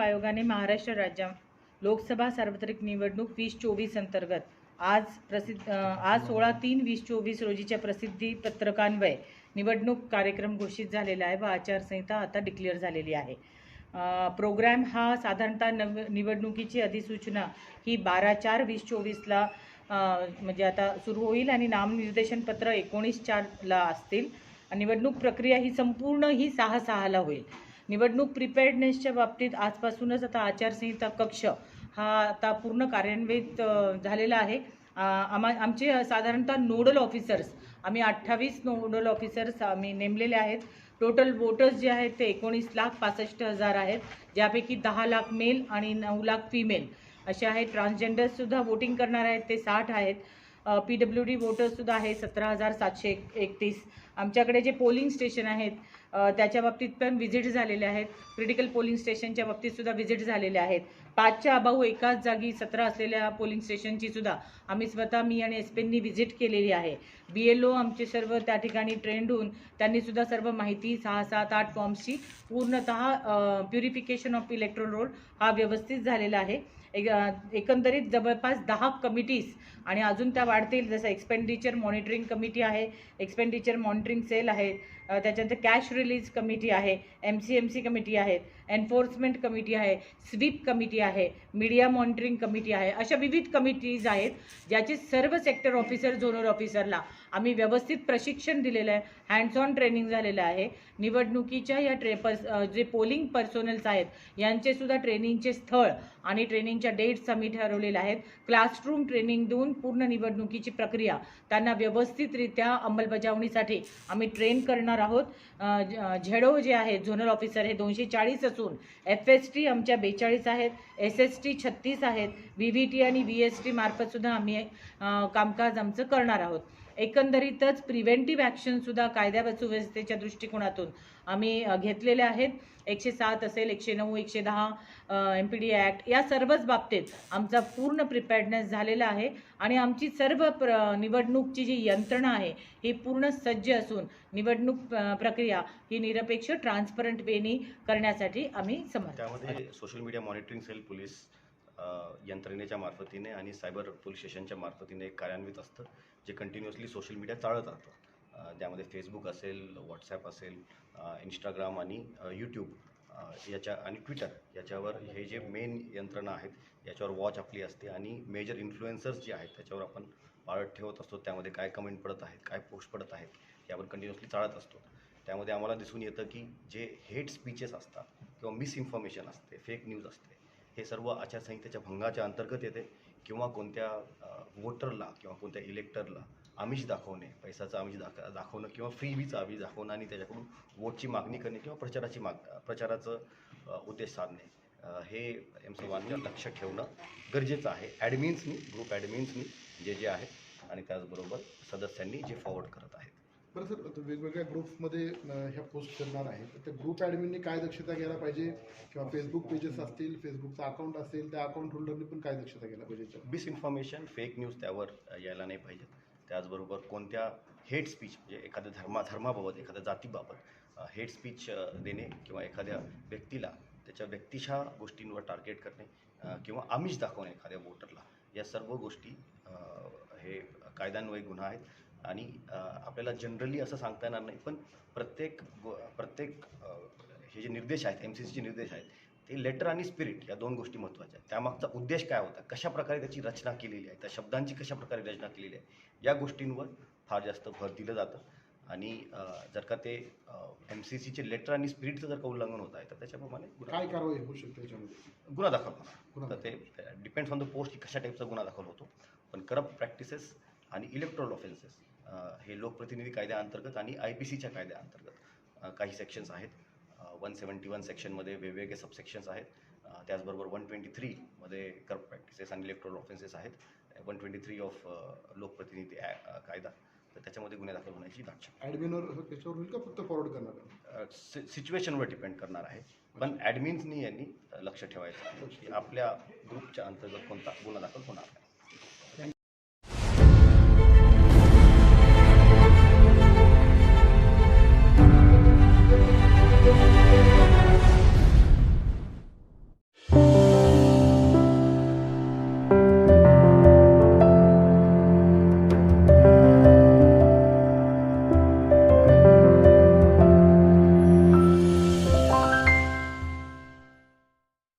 आयोगाने महाराष्ट्र राज्य लोकसभा सार्वत्रिक निवडणूक वीस चोवीस अंतर्गत आज प्रसिद्ध आज सोळा तीन वीस चोवीस रोजीच्या प्रसिद्धी पत्रकान्वये निवडणूक कार्यक्रम घोषित झालेला आहे व आचारसंहिता आता डिक्लेअर झालेली आहे. प्रोग्रॅम हा साधारणतः नव निवडणुकीची अधिसूचना ही बारा चार वीस चोवीसला म्हणजे आता सुरू होईल आणि नामनिर्देशन पत्र एकोणीस चारला असतील. निवडणूक प्रक्रिया ही संपूर्ण ही सहा सहाला होईल. निवडणूक प्रिपेअर्डनेसच्या बाबतीत आजपासूनच आता आचारसंहिता कक्ष हा आता पूर्ण कार्यान्वित झालेला आहे. आमा आमचे साधारणतः नोडल ऑफिसर्स आम्ही अठ्ठावीस नोडल ऑफिसर्स आम्ही नेमलेले आहेत. टोटल वोटर्स जे आहेत ते एकोणीस लाख पासष्ट हजार आहेत ज्यापैकी दहा लाख मेल आणि नऊ लाख फिमेल. असे आहेत ट्रान्सजेंडर्ससुद्धा वोटिंग करणार आहेत ते साठ आहेत. पी डब्ल्यू डी वोटर्ससुद्धा आहे सतरा हजार सातशे एक एकतीस आमच्याकडे जे पोलिंग स्टेशन आहेत त्याच्या बाबतीत पण व्हिजिट झालेले आहेत. क्रिटिकल पोलिंग स्टेशनच्या बाबतीत सुद्धा व्हिजिट झालेले आहेत. पाचच्या अभाऊ एकाच जागी सतरा असलेल्या पोलिंग स्टेशनची सुद्धा आम्ही स्वतः मी आणि एसपींनी व्हिजिट केलेली आहे. बी एल ओ आमचे सर्व त्या ठिकाणी ट्रेंड होऊन त्यांनीसुद्धा सर्व माहिती सहा सात आठ फॉर्म्सची पूर्णतः प्युरिफिकेशन ऑफ इलेक्ट्रॉन रोल हा व्यवस्थित झालेला आहे. एक एकंदरीत जवळपास दहा कमिटीज आणि अजून त्या वाढतील. जसं एक्सपेंडिचर मॉनिटरिंग कमिटी आहे एक्सपेंडिचर मॉनिटरिंग सेल आहे त्याच्यानंतर कॅश रिलीज कमिटी आहे M C M C committee आहेत. एन्फोर्समेंट कमिटी आहे स्वीप कमिटी आहे मीडिया मॉनिटरिंग कमिटी आहे अशा विविध कमिटीज आहेत ज्याचे सर्व सेक्टर ऑफिसर झोनल ऑफिसरला आम्ही व्यवस्थित प्रशिक्षण दिलेलं आहे हँड्स ऑन ट्रेनिंग झालेलं आहे. निवडणुकीच्या या ट्रे पर्स जे पोलिंग पर्सोनल्स आहेत यांचे सुद्धा ट्रेनिंगचे स्थळ आणि ट्रेनिंगच्या डेट्स आम्ही ठरवलेल्या आहेत. क्लासरूम ट्रेनिंग देऊन पूर्ण निवडणुकीची प्रक्रिया त्यांना व्यवस्थितरित्या अंमलबजावणीसाठी आम्ही ट्रेन करणार आहोत. झेडो जे आहेत झोनल ऑफिसर हे दोनशे चाळीस असून एफ एस टी आमच्या बेचाळीस आहेत एस एस टी छत्तीस आहेत व्ही व्ही टी आणि व्ही एस टी मार्फतसुद्धा आम्ही कामकाज आमचं करणार आहोत. एकंदरीतच प्रिव्हेंटिव्ह ॲक्शनसुद्धा कायद्या व सुव्यवस्थेच्या दृष्टिकोनातून आम्ही घेतलेले आहेत. एकशे सात असेल एकशे नऊ एकशे दहा एम पी डी ॲक्ट या सर्वच बाबतीत आमचा पूर्ण प्रिपेअर्डनेस झालेला आहे. आणि आमची सर्व प्र निवडणूकची जी यंत्रणा आहे ही पूर्ण सज्ज असून निवडणूक प्रक्रिया ही निरपेक्ष ट्रान्सपरंट वेनी करण्यासाठी आम्ही समज त्यामध्ये social media monitoring cell police यंत्रणेच्या मार्फतीने आणि सायबर पोलीस स्टेशनच्या मार्फतीने एक कार्यान्वित असतं जे कंटिन्युअसली सोशल मीडिया चालत राहतं. त्यामध्ये फेसबुक असेल व्हॉट्सॲप असेल इंस्टाग्राम आणि यूट्यूब याच्या आणि ट्विटर याच्यावर हे जे मेन यंत्रणा आहेत याच्यावर वॉच आपली असते आणि मेजर इन्फ्लुएन्सर्स जे आहेत त्याच्यावर आपण पाळत ठेवत असतो. त्यामध्ये काय कमेंट पडत आहेत काय पोस्ट पडत आहेत यावर कंटिन्युअसली चाळत असतो. त्यामध्ये आम्हाला दिसून येतं की जे हेट स्पीचेस असतात किंवा मिसइन्फॉर्मेशन असते फेक न्यूज असते हे सर्व आचारसंहितेच्या भंगाच्या अंतर्गत येते किंवा कोणत्या वोटरला किंवा कोणत्या इलेक्टरला आमिष दाखवणे पैशाचं आमिष दाख दाखवणं किंवा फ्रीबीचं आमिष दाखवणं आणि त्याच्याकडून वोटची मागणी करणे किंवा प्रचाराची माग प्रचाराचं उद्देश साधणे. हे एम सी लक्ष ठेवणं गरजेचं आहे. ॲडमिन्सनी ग्रुप ॲडमिन्सनी जे जे आहेत आणि त्याचबरोबर सदस्यांनी जे फॉरवर्ड करत आहेत. बरं सर वेगवेगळ्या ग्रुप्समध्ये ह्या पोस्ट करणार आहेत. तर त्या ग्रुप ॲडमिनने काय दक्षता घ्यायला पाहिजे? किंवा फेसबुक पेजेस असतील फेसबुकचं अकाउंट असेल त्या अकाउंट होल्डरने पण काय दक्षता घ्यायला पाहिजे याच्यावर? मिसइन्फॉर्मेशन फेक न्यूज त्यावर यायला नाही पाहिजेत. त्याचबरोबर कोणत्या हेट स्पीच म्हणजे एखाद्या धर्मा धर्माबाबत एखाद्या जातीबाबत हेट स्पीच देणे किंवा एखाद्या व्यक्तीला त्याच्या व्यक्तिशा गोष्टींवर टार्गेट करणे किंवा आमिष दाखवणे एखाद्या वोटरला या सर्व गोष्टी हे कायद्यान्वये गुन्हा आहेत. आणि आपल्याला जनरली असं सांगता येणार नाही. पण प्रत्येक गो- प्रत्येक हे जे निर्देश आहेत एम सी सीचे निर्देश आहेत ते लेटर आणि स्पिरिट या दोन गोष्टी महत्त्वाच्या आहेत. त्यामागचा उद्देश काय होता? कशा प्रकारे त्याची रचना केलेली आहे? त्या शब्दांची कशा प्रकारे रचना केलेली आहे? या गोष्टींवर फार जास्त भर दिलं जातं. आणि जर का ते एम सी सीचे लेटर आणि स्पिरिटचं जर का उल्लंघन होत आहे तर त्याच्याप्रमाणे काय कारवाई होऊ शकते याच्यामध्ये? गुन्हा दाखल होणार. तर ते डिपेंड्स ऑन द पोस्ट की कशा टाईपचा गुन्हा दाखल होतो. पण करप्ट प्रॅक्टिसेस आणि इलेक्ट्रॉल ऑफेन्सेस हे लोकप्रतिनिधी कायद्याअंतर्गत आणि आय पी सीच्या कायद्याअंतर्गत काही सेक्शन्स आहेत. वन सेवन्टी वन सेक्शनमध्ये वेगवेगळे सबसेक्शन्स आहेत. त्याचबरोबर वन ट्वेंटी थ्रीमध्ये करप्ट प्रॅक्टिसेस आणि इलेक्ट्रॉल ऑफेन्सेस आहेत. वन ट्वेंटी थ्री ऑफ लोकप्रतिनिधी कायदा. तर त्याच्यामध्ये गुन्हे दाखल होण्याची दाट ॲडमिनवर त्याच्यावर होईल का फक्त फॉरवर्ड करणार? सि- सिच्युएशनवर डिपेंड करणार आहे. पण ॲडमिन्सनी यांनी लक्ष ठेवायचं की आपल्या ग्रुपच्या अंतर्गत कोणता गुन्हा दाखल होणार नाही.